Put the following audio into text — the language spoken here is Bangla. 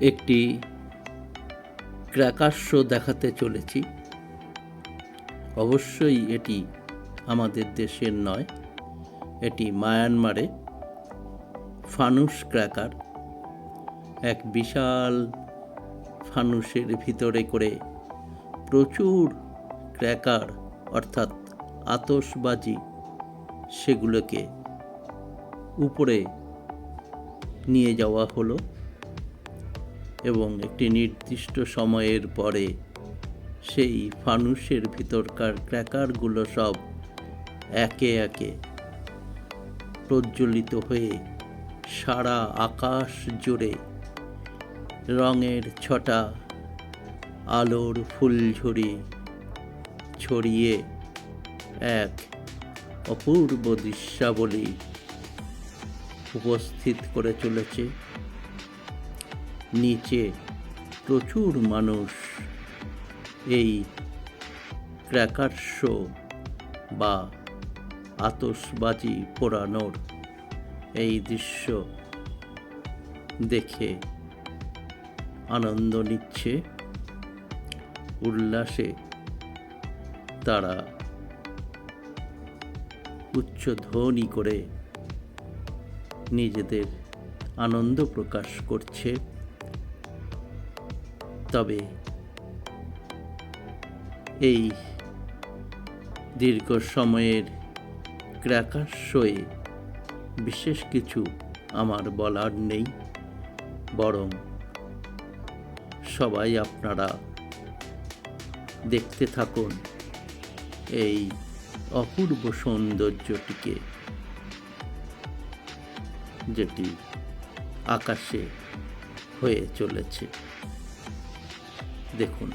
একটি ক্র্যাকার শো দেখাতে চলেছি। অবশ্যই এটি আমাদের দেশের নয়, এটি মায়ানমারে ফানুস ক্র্যাকার, এক বিশাল ফানুসের ভিতরে করে প্রচুর ক্র্যাকার অর্থাৎ আতসবাজি সেগুলোকে উপরে নিয়ে যাওয়া হলো। এবং একটি নির্দিষ্ট সময়ের পরে সেই ফানুসের ভিতরকার ক্র্যাকারগুলো সব একে একে প্রজ্বলিত হয়ে সারা আকাশ জুড়ে রঙের ছটা আলোর ফুলঝুরি ছড়িয়ে এক অপূর্ব দৃশ্যাবলী উপস্থিত করে চলেছে। নিচে প্রচুর মানুষ এই ক্র্যাকার শো বা আতসবাজি পোড়ানোর এই দৃশ্য দেখে আনন্দ নিচ্ছে। উল্লাসে তারা উচ্চ ধ্বনি করে নিজেদের আনন্দ প্রকাশ করছে। তবে এই দীর্ঘ সময়ের ক্র্যাকার শোয়ে বিশেষ কিছু আমার বলার নেই, বরং সবাই আপনারা দেখতে থাকুন এই অপূর্ব সৌন্দর্যটিকে, যেটি আকাশে হয়ে চলেছে। দেখুন।